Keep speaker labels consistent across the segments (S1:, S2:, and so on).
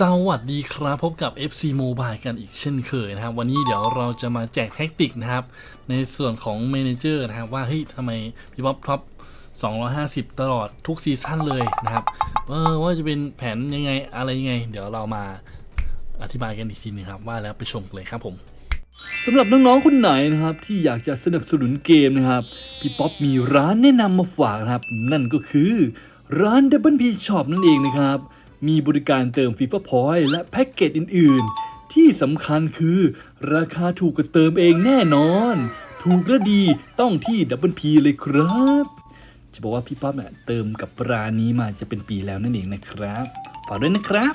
S1: สวัสดีครับพบกับ FC Mobile กันอีกเช่นเคยนะครับ วันนี้เดี๋ยวเราจะมาแจกแท็กติกนะครับ ในส่วนของเมนเจอร์นะครับ ว่าเฮ้ยทำไมพี่บ๊อบท็อป250 ตลอดทุกซีซั่นเลยนะครับเออว่าจะเป็นแผนยังไงอะไรยังไง เดี๋ยวเรามาอธิบายกันอีกทีหนึงครับ ว่าแล้วไปชมเลยครับผม
S2: สำหรับน้องๆคนไหนนะครับ ที่อยากจะสนับสนุนเกมนะครับพี่ป๊อปมีร้านแนะนำมาฝากนะครับ นั่นก็คือร้าน Double P Shop นั่นเองนะครับ มีบริการเติม FIFA Point และแพ็กเกจอื่น ๆ ที่สำคัญคือราคาถูกกว่าเติมเองแน่นอน ถูกและดีต้องที่ดับเบิลพีเลยครับ จะบอกว่าพี่ป๊อปเนี่ยเติมกับร้านนี้มาจะเป็นปีแล้วนั่นเองนะครับ ฝากด้วยนะครับ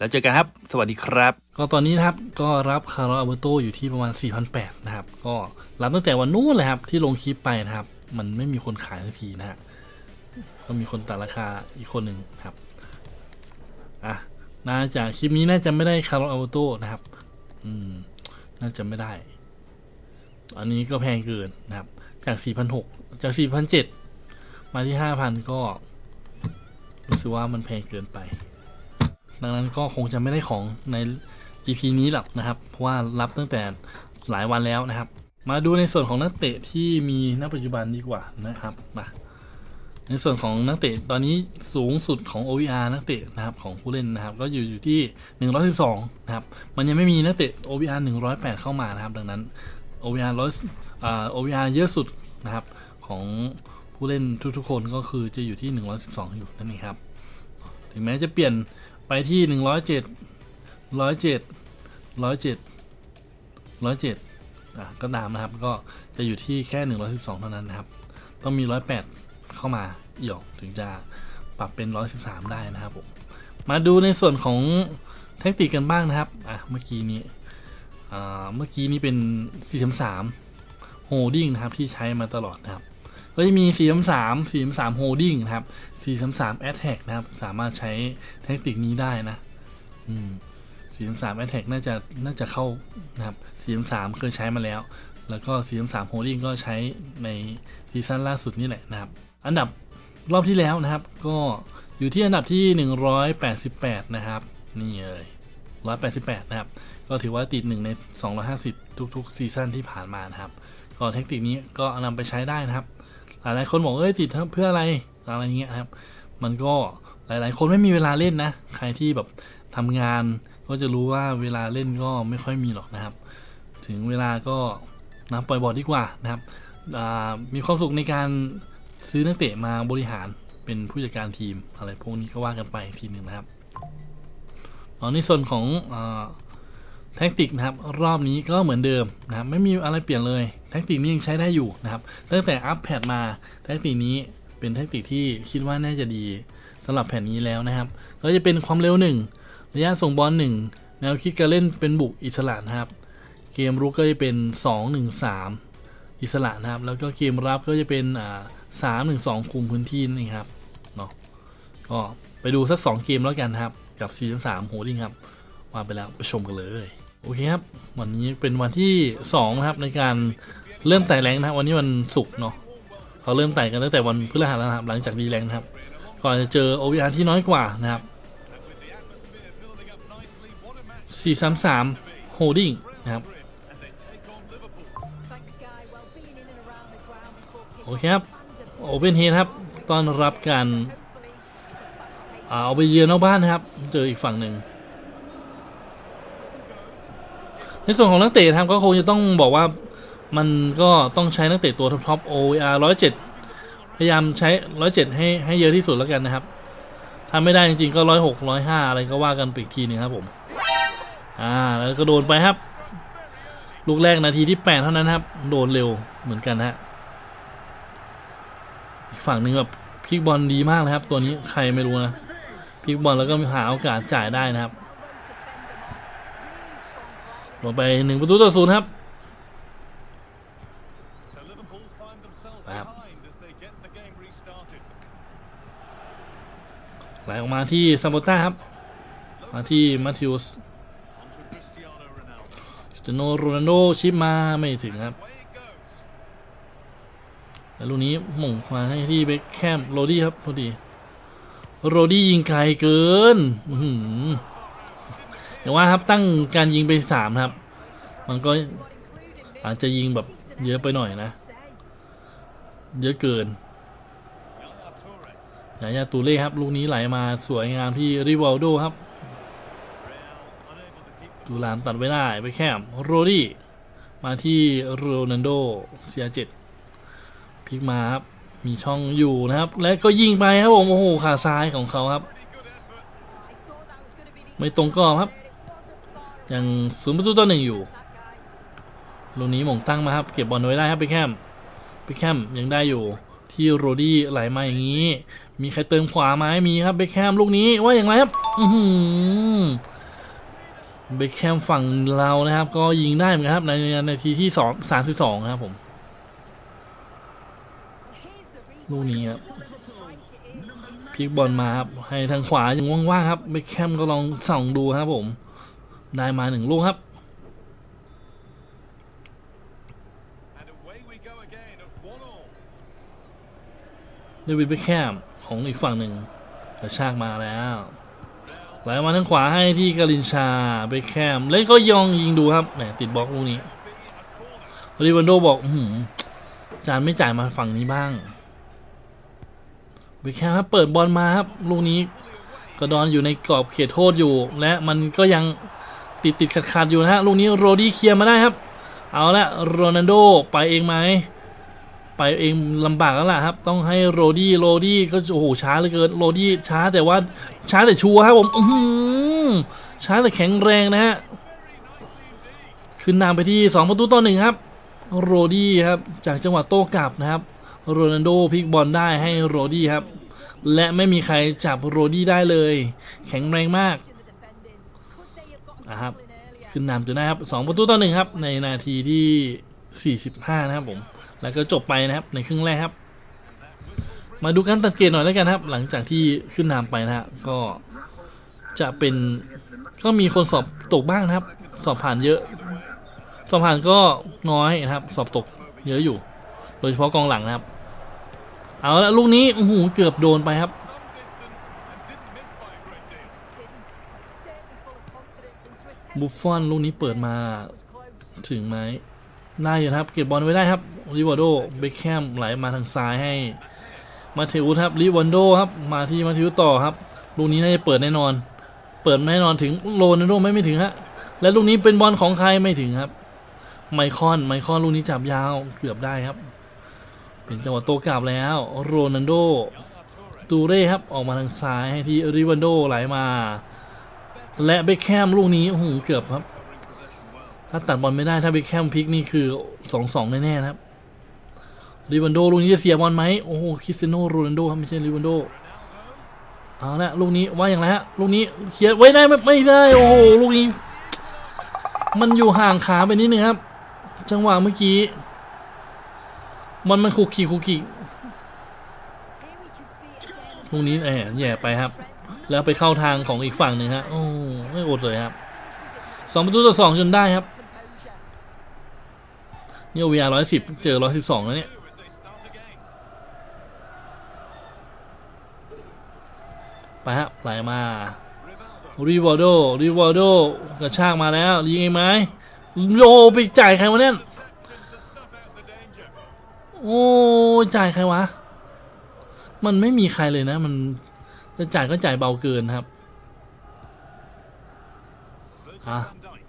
S3: แล้วเจอกันครับ สวัสดีครับ
S1: ก็ตอนนี้นะครับ ก็รับคาร์ลอัลเบโตอยู่ที่ประมาณ 4,800นะครับ ก็รับตั้งแต่วันนู้นเลยครับ ที่ลงคลิปไปนะครับ มันไม่มีคนขายสักทีนะฮะ ก็มีคนตัดราคาอีกคนหนึ่งครับ อะ น่าจะคลิปนี้น่าจะไม่ได้คาร์ลอัลเบโตนะครับ อืม น่าจะไม่ได้ อันนี้ก็แพงเกินนะครับ จาก 4,600 จาก 4,700 มาที่ 5,000 ก็รู้สึกว่ามันแพงเกินไป ดังนั้นก็คงจะไม่ได้ของใน EP นี้หรอกนะครับ เพราะว่ารับตั้งแต่หลายวันแล้วนะครับ มาดูในส่วนของนักเตะที่มีณปัจจุบันดีกว่านะครับมาในส่วนของนักเตะตอนนี้สูงสุดของ OVR นักเตะนะครับของผู้เล่นนะครับ ก็อยู่อยู่ที่ 112นะครับมันยังไม่มีนักเตะ OVR 108 เข้ามานะครับ ดังนั้น OVR 100อ่า OVR เยอะสุดนะครับของผู้เล่นทุกๆคนก็คือจะอยู่ที่ 112 อยู่นั่นเองครับ ถึงแม้จะเปลี่ยน ไปที่หนึ่งร้อยเจ็ดร้อยเจ็ดร้อยเจ็ดร้อยเจ็ดอะก็ตามนะครับ ก็จะอยู่ที่แค่หนึ่งร้อยสิบสองเท่านั้นนะครับ ต้องมีร้อยแปดเข้ามาเอี่ยวถึงจะปรับเป็นร้อยสิบสามได้นะครับผมมาดูในส่วนของเทคนิคกันบ้างนะครับ อะ เมื่อกี้นี้อ่าเมื่อกี้นี้เป็น 4 3 3 holding นะครับที่ใช้มาตลอดนะครับ ก็จะมี4 3 3 4 3 3 holding นะครับ4 3 3 attack นะครับ สามารถใช้เทคนิคนี้ได้นะอืม4 3 3 attack น่าจะน่าจะเข้านะครับ4 3 3เคยใช้มาแล้ว แล้วก็4 3 3 holding ก็ใช้ในซีซั่นล่าสุดนี่แหละนะครับ อันดับรอบที่แล้วนะครับ ก็อยู่ที่อันดับที่ 188 นะครับ นี่เลย188 นะครับ ก็ถือว่าติดหนึ่งใน 250 ทุกๆซีซั่นที่ผ่านมานะครับ ก็เทคนิคนี้ก็นำไปใช้ได้นะครับ หลายๆคนบอกเอ้ยติดเพื่ออะไรอะไรเงี้ยครับ มันก็หลาย ๆ คนไม่มีเวลาเล่นนะ ใครที่แบบทำงานก็จะรู้ว่าเวลาเล่นก็ไม่ค่อยมีหรอกนะครับ ถึงเวลาก็นะปล่อยบอลดีกว่านะครับอ่ามีความสุขในการซื้อนักเตะมาบริหารเป็นผู้จัดการทีมอะไรพวกนี้ก็ว่ากันไปอีกทีหนึ่งนะครับตอนในส่วนของอา แท็กติกนะครับรอบนี้ก็เหมือนเดิมนะครับไม่มีอะไรเปลี่ยนเลยแท็กติกนี้ยังใช้ได้อยู่นะครับตั้งแต่อัปแพดมาแท็กติกนี้เป็นแท็กติกที่คิดว่าน่าจะดีสำหรับแผ่นนี้แล้วนะครับก็จะเป็นความเร็ว 1 ระยะส่งบอล1แนวคิดการเล่นเป็นบุกอิสระนะครับ เกมรุกก็จะเป็น 2 1 3 อิสระนะครับ แล้วก็เกมรับก็จะเป็นอ่า3 1 2คุมพื้นที่นี่ครับเนาะก็ไปดูสัก 2 เกมแล้วกันครับ กับ4 3โหดิ้งครับว่าไปแล้วไปชมกันเลย โอเคครับ วันนี้เป็นวันที่2นะครับในการเริ่มไต่แรงนะครับ วันนี้วันศุกร์เนาะเขาเริ่มไต่กันตั้งแต่วันพฤหัสแล้วนะครับ หลังจากดีแรงนะครับ ก่อนจะเจอ OVR ที่น้อยกว่านะครับ433 holding นะครับโอเคครับโอเ n นเฮดครับตอนรับการอ่าเอาไปเยือนนอกบ้านนะครับ เจออีกฝั่งหนึ่ง ในส่วนของนักเตะนะครับก็คงจะต้องบอกว่ามันก็ต้องใช้นักเตะตัวท็อปๆ OVR 107 พยายามใช้ 107 ให้ให้เยอะที่สุดแล้วกันนะครับถ้าไม่ได้จริงๆ ก็106 105 อะไรก็ว่ากันไปอีกทีนึงครับผม อ่า แล้วก็โดนไปครับ ลูกแรกนาทีที่ 8 เท่านั้นครับ โดนเร็วเหมือนกันฮะอีกฝั่งหนึ่งแบบพลิกบอลดีมากเลยครับ ตัวนี้ใครไม่รู้นะพลิกบอลแล้วก็หาโอกาสจ่ายได้นะครับ ลงไปหนึ่งประตูต่อศูนย์ครับ
S4: So Liverpool find themselves
S1: Wow.
S4: behind as they get the game restarted.
S1: ไหลออกมาที่ซามโบต้าครับ มาที่มาทิวส
S4: Onto Cristiano Ronaldo.
S1: สเตโนโรนัลโดชิปมาไม่ถึงครับ
S4: Away it goes.
S1: แล้วลูกนี้หม่งมาให้ที่เบคแคมโรดี้ครับโรดี้โรดี้ยิงไกลเกิน อื้ อย่างว่าครับตั้งการยิงไปสามครับ มันก็อาจจะยิงแบบเยอะไปหน่อยนะ เยอะเกินยายาตูเล่ครับ ลูกนี้ไหลมาสวยงามที่ริวัลโดครับตูรามตัดไว้ได้ไปแคมโรดี้มาที่โรนัลโดเสียเจ็ดพลิกมาครับ มีช่องอยู่นะครับ และก็ยิงไปครับผม โอ้โห ขาซ้ายของเขาครับ ไม่ตรงกรอบครับ ยังศูนย์ประตูต่อหนึ่งอยู่ลูกนี้หม่งตั้งมาครับ เก็บบอลไว้ได้ครับไปแคมไปแคมยังได้อยู่ ที่โรดี้ไหลมาอย่างนี้ มีใครเติมขวาไหมมีครับเบคแคมลูกนี้ว่าอย่างไรครับ อือหือเบคแคมฝั่งเรานะครับ ก็ยิงได้เหมือนกันครับ ในนาทีที่สองสามสิบสองครับผมลูกนี้ครับพลิกบอลมาครับให้ทางขวายังว่างๆครับเบคแคมก็ลองส่องดูครับผม ได้มาหนึ่งลูกครับ
S4: and away we go again at one all.
S1: เดวิดเบคแคมของอีกฝั่งหนึ่งกระชากมาแล้วไหลมาทางขวาให้ที่กาลินชาเบคแคมเล่นก็ยองยิงดูครับแหมติดบล็อกลูกนี้ริวันโดบอกอืจานไม่จ่ายมาฝั่งนี้บ้างเบคแคมครับเปิดบอลมาครับลูกนี้กระดอนอยู่ในกรอบเขตโทษอยู่ และมันก็ยัง ติดติดขัดขัดๆอยู่นะฮะลูกนี้โรดี้เคลียร์มาได้ครับ เอาละโรนัลโดไปเองไหมไปเองลำบากแล้วล่ะครับ ต้องให้โรดี้โรดี้ก็โอ้โหช้าเหลือเกินโรดี้ช้าแต่ว่าช้าแต่ชัวร์ครับผมอืช้าแต่แข็งแรงนะฮะขึ้นนำไปที่ 2 ประตูต่อหนึ่งครับ โรดี้ครับจากจังหวะโต้กลับนะครับโรนัลโดพลิกบอลได้ให้โรดี้ครับ และไม่มีใครจับโรดี้ได้เลย แข็งแรงมาก นะครับ ขึ้นนำจนได้ครับ2ประตูต่อหนึ่งครับ ในนาทีที่ 45 นะครับผม แล้วก็จบไปนะครับในครึ่งแรกครับ มาดูการตัดเกรดหน่อยแล้วกันครับ หลังจากที่ขึ้นนำไปนะฮะก็จะเป็นก็มีคนสอบตกบ้างนะครับ สอบผ่านเยอะ สอบผ่านก็น้อยนะครับ สอบตกเยอะอยู่ โดยเฉพาะกองหลังนะครับ เอาละลูกนี้โอ้โหเกือบโดนไปครับ บุฟฟอนลูกนี้เปิดมาถึงไหมได้อยู่ครับ เก็บบอลไว้ได้ครับริวาโดเบคแคมไหลมาทางซ้ายให้มาเทอุสครับริวันโดครับมาที่มาเทอุสต่อครับลูกนี้น่าจะเปิดแน่นอน เปิดแน่นอนถึงโรนัลโดไม่ไม่ถึงฮะและลูกนี้เป็นบอลของใครไม่ถึงครับ ไมคอนไมคอนลูกนี้จับยาวเกือบได้ครับ เป็นจังหวะโตกลับแล้ว โรนัลโดตูเร่ครับออกมาทางซ้ายให้ที่ริวันโดไหลมา และเบคแคมลูกนี้โอ้โหเกือบครับ ถ้าตัดบอลไม่ได้ถ้าเบคแคมพลิกนี่คือสองสองแน่ๆนะครับริวันโดลูกนี้จะเสียบอลไหมโอ้โหคริสเตียโนโรนัลโดครับไม่ใช่ริวันโดเอาละลูกนี้ว่าอย่างไรฮะลูกนี้เคลียร์ไว้ได้ไม่ได้โอ้โหลูกนี้ มันอยู่ห่างขาไปนิดนึงครับ จังหวะเมื่อกี้บอลมันคุกคีคุกคีลูกนี้แอบแย่ไปครับ แล้วไปเข้าทางของอีกฝั่งหนึ่งฮะโอ้ไม่อดเลยครับสองประตูต่อสองจนได้ครับเนี่ยวีอาร์ร้อยสิบเจอร้อยสิบสองแล้วเนี่ยไปฮะไหลมาริวอโดริวอโดกระชากมาแล้วยิงเองไหมโยไปจ่ายใครวะเนี่ยโอ้จ่ายใครวะ มันไม่มีใครเลยนะ มัน จะจ่ายก็จ่ายเบาเกินครับ
S4: Virgil
S1: Ah.
S4: van Dijk.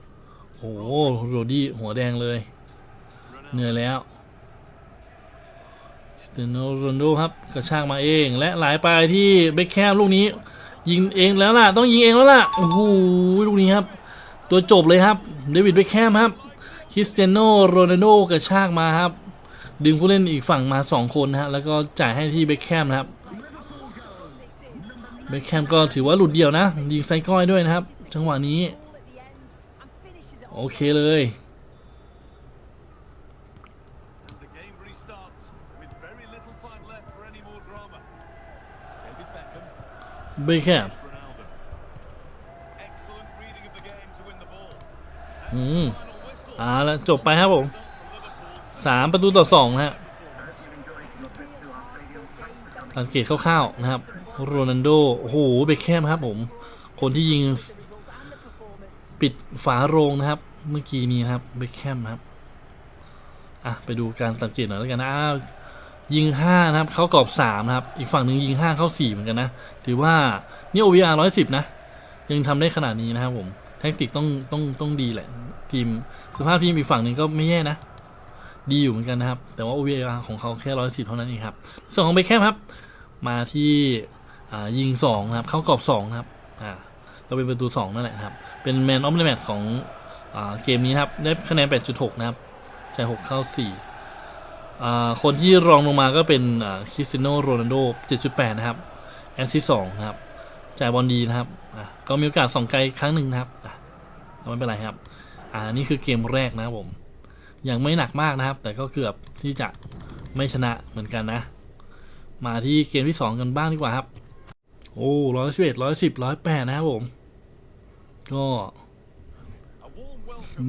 S1: โอ้โหโรดี้หัวแดงเลย เหนื่อยแล้วสเตโนโรนโดครับกระชากมาเองและหลไปที่เบคแคมลูกนี้ ยิงเองแล้วล่ะ ต้องยิงเองแล้วล่ะ โอ้โหลูกนี้ครับ ตัวจบเลยครับเดวิดเบคแคมครับคริสเตียโนโรนัลโดกระชากมาครับ ดึงผู้เล่นอีกฝั่งมา 2 คนนะฮะแล้วก็จ่ายให้ที่เบคแคมนะครับ เบคแฮมก็ถือว่าหลุดเดี่ยวนะ ยิงไซก้อยด้วยนะครับ จังหวะนี้ โอเคเลย เบคแฮมอืมอ่าแล้วจบไปครับผมสามประตูต่อสองนะฮะสังเกตคร่าวๆนะครับ โรนัลโด โอ้โห เบคแคมครับผม คนที่ยิงปิดฝาโรงนะครับ เมื่อกี้นี้นะครับ เบคแคมครับ อะ ไปดูการสังเกตหน่อยแล้วกันนะยิงห้านะครับ เขากรอบสามนะครับ อีกฝั่งหนึ่งยิงห้าเข้าสี่เหมือนกันนะ ถือว่านี่ OVR ร้อยสิบนะ ยังทำได้ขนาดนี้นะครับผม แทคติกต้องต้องต้องดีแหละ ทีมสภาพทีมอีกฝั่งหนึ่งก็ไม่แย่นะ ดีอยู่เหมือนกันนะครับ แต่ว่า OVR ของเขาแค่ร้อยสิบเท่านั้นเองครับ ส่วนของเบคแคมครับ มาที่ ยิงสองนะครับเข้ากรอบสองนะครับอ่าก็เป็นประตูสองนั่นแหละครับ เป็นแมนออฟเดอะแมตช์ของอเกมนี้ครับได้คะแนน 8.6 นะครับจ่าย6เข้า4อ่าคนที่รองลงมาก็เป็นคริสเตียโนโรนัลโด 7.8 นะครับแอสซิสต์สองนะครับจ่ายบอลดีนะครับอ่าก็มีโอกาสส่องไกลครั้งหนึ่งนะครับอ่ไม่เป็นไรครับ อ่านี่คือเกมแรกนะครับผม ยังไม่หนักมากนะครับ แต่ก็เกือบที่จะไม่ชนะเหมือนกันนะ มาที่เกมที่ 2 กันบ้างดีกว่าครับ โอ้ร้อยสิบเอ็ดร้อยสิบร้อยแปดนะครับผม ก็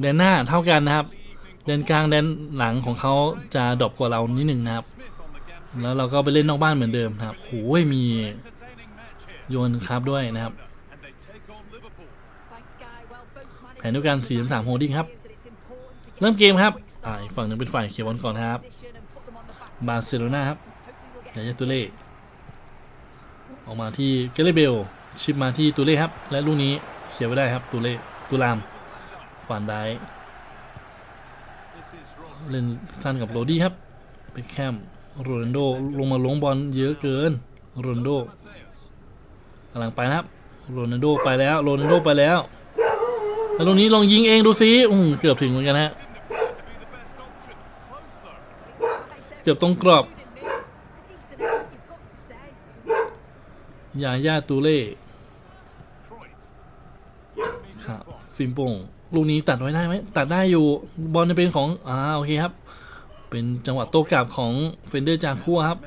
S1: แดนหน้าเท่ากันนะครับแดนกลางแดนหลังของเขาจะดรอปกว่าเรานิดหนึ่งนะครับ แล้วเราก็ไปเล่นนอกบ้านเหมือนเดิมครับโอ้ยมีโยนครับด้วยนะครับแผนด้วยกัน4 3 holding ครับ เริ่มเกมครับอ่าฝั่งหนึ่งเป็นฝ่ายเขียวบอลก่อนครับ บาร์เซโลนาครับยายาตุเล่ ออกมาที่เกเรเบล ชิปมาที่ตูเล่ครับ และลูกนี้เขียไว้ได้ครับตูเล่ตูรามฝันได้เล่นสั้นกับโรดี้ครับเบคแคมโรนัลโดลงมาลงบอลเยอะเกินโรนัลโดกำลังไปนะครับโรนัลโดไปแล้วโรนัลโดไปแล้วแล้วลูกนี้ลองยิงเองดูซิอืมเกือบถึงเหมือนกันฮะ เกือบตรงกรอบ ยาย่าตูเล่ครับฟิมโป่งลูกนี้ตัดไว้ได้ไหมตัดได้อยู่บอลจะเป็นของอ่าโอเคครับ เป็นจังหวะโต้กลับของเฟนเดอร์จาคัวครับ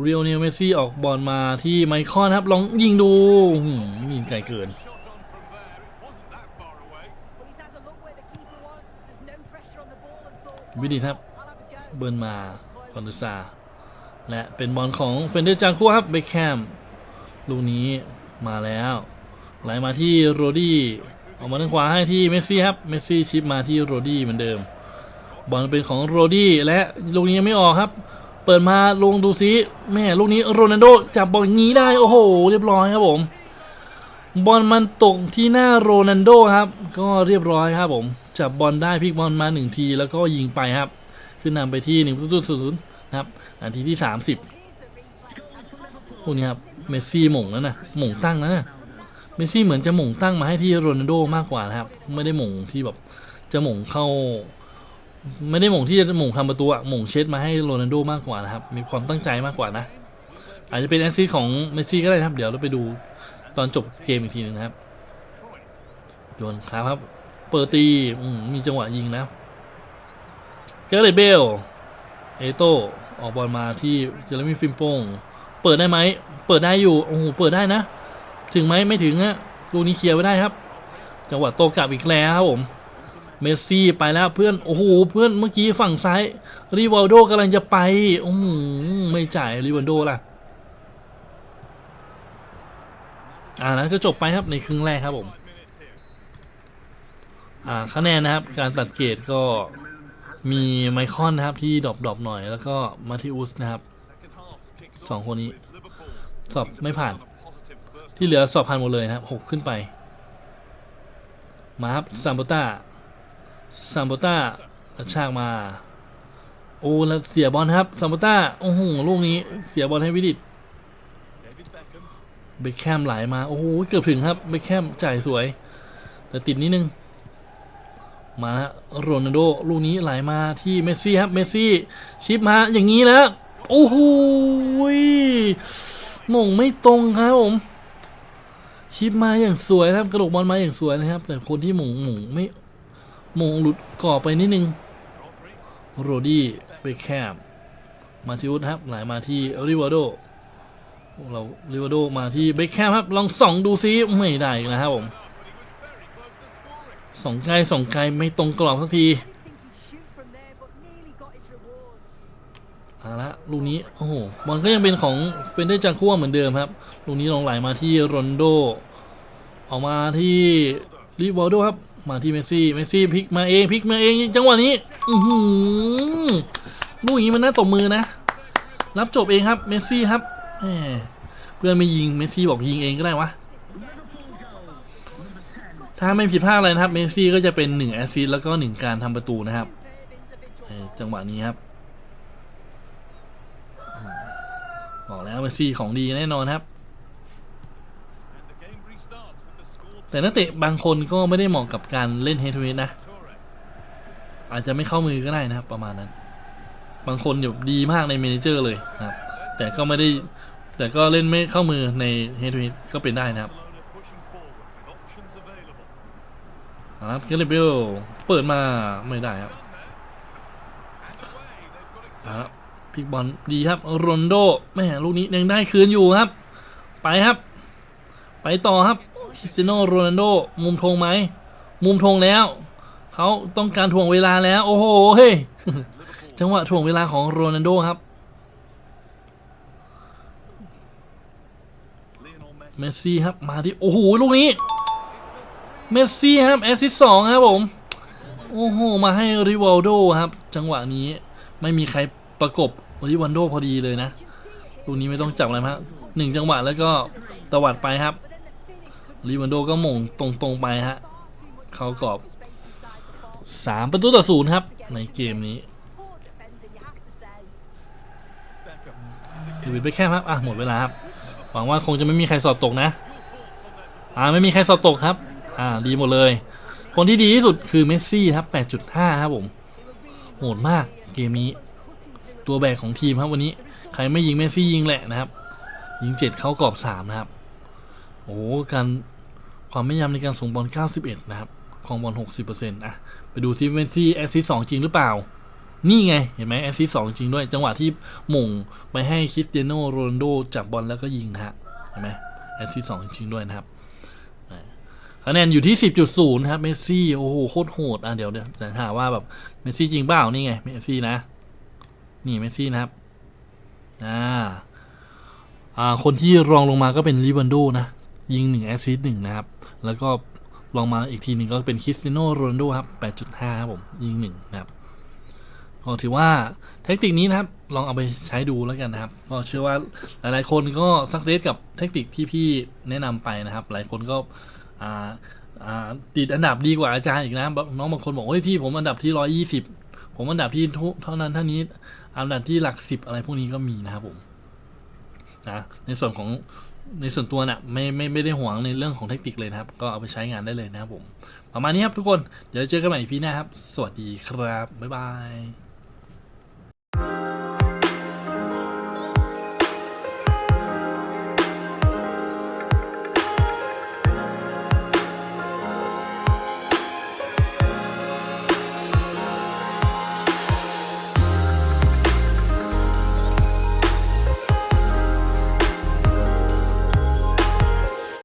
S1: เรียวเนลเมซี่ออกบอลมาที่ไมคอนครับ ลองยิงดูมยิงไกลเกินวิดิตครับ เบิร์นมาคอนเดซา และเป็นบอลของเฟนเดอร์จาคัวครับเบคแคมลูกนี้มาแล้วไหลมาที่โรดี้ออกมาทางขวาให้ที่เมสซี่ครับเมสซี่ชิปมาที่โรดี้เหมือนเดิม บอลเป็นของโรดี้และลูกนี้ยังไม่ออกครับ เปิดมาลงดูซิแม่ลูกนี้โรนัลโดจับบอลงี้ได้โอ้โห เรียบร้อยครับผม บอลมันตกที่หน้าโรนัลโดครับ ก็เรียบร้อยครับผม จับบอลได้พลิกบอลมาหนึ่งทีแล้วก็ยิงไปครับ ขึ้นนำไปที่หนึ่งประตูศูนย์ นะครับนาทีที่สามสิบพวกนี้ครับเมสซี่หม่งแล้วนะหม่งตั้งแล้วนะเมสซี่เหมือนจะหม่งตั้งมาให้ที่โรนัลโดมากกว่านะครับ ไม่ได้หม่งที่แบบจะหม่งเข้า ไม่ได้หม่งที่จะหม่งทำประตูอะหม่งเช็ดมาให้โรนัลโดมากกว่านะครับ มีความตั้งใจมากกว่านะ อาจจะเป็นแอสซิสต์ของเมสซี่ก็ได้นะครับ เดี๋ยวเราไปดูตอนจบเกมอีกทีหนึงนะครับโยนครับครับ เปิดตีมมีจังหวะยิงนะเกเรเบล เอโต้ ออกบอลมาที่เจอร์มี่ฟิมโปงเปิดได้ไหม เปิดได้อยู่ โอ้โห เปิดได้นะ ถึงไหมไม่ถึงฮะลูกนี้เคลียร์ไว้ได้ครับ จังหวะโตกลับอีกแล้วครับผม เมสซี่ไปแล้วเพื่อน โอ้โห เพื่อนเมื่อกี้ฝั่งซ้าย ริวัลโดกำลังจะไป โอ้โห ไม่จ่ายริวัลโดล่ะ อ่านั้นก็จบไปครับในครึ่งแรกครับผม อ่า คะแนนนะครับ การตัดเกรดก็ มีไมคอนนะครับที่ดรอปดรอปหน่อยแล้วก็มาทิอุสนะครับสองคนนี้ สอบไม่ผ่าน ที่เหลือสอบผ่านหมดเลยนะครับหกขึ้นไป มาครับซัมโบต้าซัมโบต้ากระชากมา โอ้แล้วเสียบอลครับซัมโบต้าโอ้โหลูกนี้เสียบอลให้วิดิตเบคแคมไหลามา โอ้โหเกือบถึงครับเบคแคมจ่ายสวย แต่ติดนิดนึง มาโรนัลโดลูกนี้ไหลมาที่เมสซี่ครับเมสซี่ชิปมาอย่างนี้แล้วโอ้โหมงไม่ตรงครับผมชิปมาอย่างสวยนะครับ กระโดกบอลมาอย่างสวยนะครับ แต่คนที่หมงหมงไม่หมงหลุดกรอไปนิดนึงโรดี้เบคแคมมาทิวุฒครับไหลมาที่ริวาโดเราริวาโดมาที่เบคแคมครับลองส่องดูซิไม่ได้นะครับผม สองไกลสองไกลไม่ตรงกรอบสักทีเอาละลูกนี้โอ้โหบอลก็ยังเป็นของเฟนเดอร์จังคัวเหมือนเดิมครับลูกนี้ลองไหลมาที่โรนโด ออกมาที่ริวาโดครับ มาที่เมสซี่เมสซี่พลิกมาเองพลิกมาเองจังหวะนี้อือหือลูกอย่างนี้มันน่าตบมือนะ รับจบเองครับเมสซี่ครับเพื่อนไม่ยิงเมสซี่บอกยิงเองก็ได้วะ ถ้าไม่ผิดพลาดอะไรนะครับเมซี่ก็จะเป็นหนึ่งแอสซิสต์แล้วก็หนึ่งการทำประตูนะครับจังหวะนี้ครับบอกแล้วเมซี่ของดีแน่นอนครับ แต่นักเตะบางคนก็ไม่ได้เหมาะกับการเล่นเฮดทูเฮดนะ อาจจะไม่เข้ามือก็ได้นะครับ ประมาณนั้น บางคนแบบดีมากในเมนเจอร์เลยนะครับ แต่ก็ไม่ได้แต่ก็เล่นไม่เข้ามือในเฮดทูเฮดก็เป็นได้นะครับ
S4: Barcelona pushing forward with options available.
S1: เอาละ ครับเกเรเบลเปิดมาไม่ได้ครับ
S4: And away, they've got it
S1: เอาละพลิกบอลดีครับโรนโดแม่ลูกนี้ยังได้คืนอยู่ครับ ไปครับ ไปต่อครับคริสเตียโนโรนัลโดมุมธงไหมมุมธงแล้วเขาต้องการถ่วงเวลาแล้ว โอ้โหเฮ้ยจังหวะถ่วงเวลาของโรนัลโดครับเมสซี่ครับมาที่โอ้โหลูกนี้ เมสซี่ครับแอสซิสสองครับผมโอ้โหมาให้ริวัลโดครับ จังหวะนี้ไม่มีใครประกบริวัลโดพอดีเลยนะลูกนี้ไม่ต้องจับอะไรมากหนึ่งจังหวะแล้วก็ตวัดไปครับริวันโดก็หม่งตรงๆไปฮะเขากรอบสามประตูต่อศูนย์ครับ ในเกมนี้
S5: Poor defending, you have to say.
S1: เดวิดเบคแคมครับอะหมดเวลาครับหวังว่าคงจะไม่มีใครสอบตกนะ อ่าไม่มีใครสอบตกครับ อ่าดีหมดเลย คนที่ดีที่สุดคือเมสซี่ครับ 8.5 ครับผมโหดมากเกมนี้ ตัวแบกของทีมครับวันนี้ ใครไม่ยิงเมสซี่ยิงแหละนะครับ ยิง 7 เข้ากรอบ 3 นะครับ โอ้โหการความไม่ยำในการส่งบอล 91 นะครับครองบอล 60%อะไปดูที่เมสซี่แอสซิสต์2จริงหรือเปล่า นี่ไง เห็นไหมแอสซิสต์2จริงด้วย จังหวะที่หม่งไปให้คริสเตียโนโรนโดจับบอลแล้วก็ยิงนะฮะเห็นไหมแอสซิสต์2จริงด้วยนะครับ คะแนนอยู่ที่ 10.0 ครับ เมสซี่ โอ้โห โคตรโหด อะ เดี๋ยวเดี๋ยวจะถามว่าแบบ เมสซี่จริงเปล่า นี่ไง เมสซี่นะ นี่ เมสซี่นะครับ อ่า อ่า คนที่รองลงมาก็เป็นลิวันโดนะ ยิงหนึ่งแอสซิสต์หนึ่งนะครับ แล้วก็ลองมาอีกทีหนึ่งก็เป็นคริสตียโนโรนัลโดครับ 8.5 ครับผม ยิงหนึ่งนะครับ ก็ถือว่าเทคนิคนี้นะครับ ลองเอาไปใช้ดูแล้วกันนะครับ ก็เชื่อว่าหลายๆคนก็สักเซสกับเทคนิคที่พี่แนะนำไปนะครับ หลายคนก็ ติดอันดับดีกว่าอาจารย์อีกนะน้องบางคนบอกเฮ้ยพี่ผมอันดับที่ร้อยี่สิบผมอันดับที่เท่านั้นเท่านี้อันดับที่หลักสิบอะไรพวกนี้ก็มีนะครับผมนะในส่วนของในส่วนตัวน่ะไม่ไม่ไม่ได้ห่วงในเรื่องของเทคนิคเลยนะครับ ก็เอาไปใช้งานได้เลยนะครับผม ประมาณนี้ครับทุกคนเดี๋ยวเจอกันใหม่พีหน้าครับ สวัสดีครับ บ๊ายบาย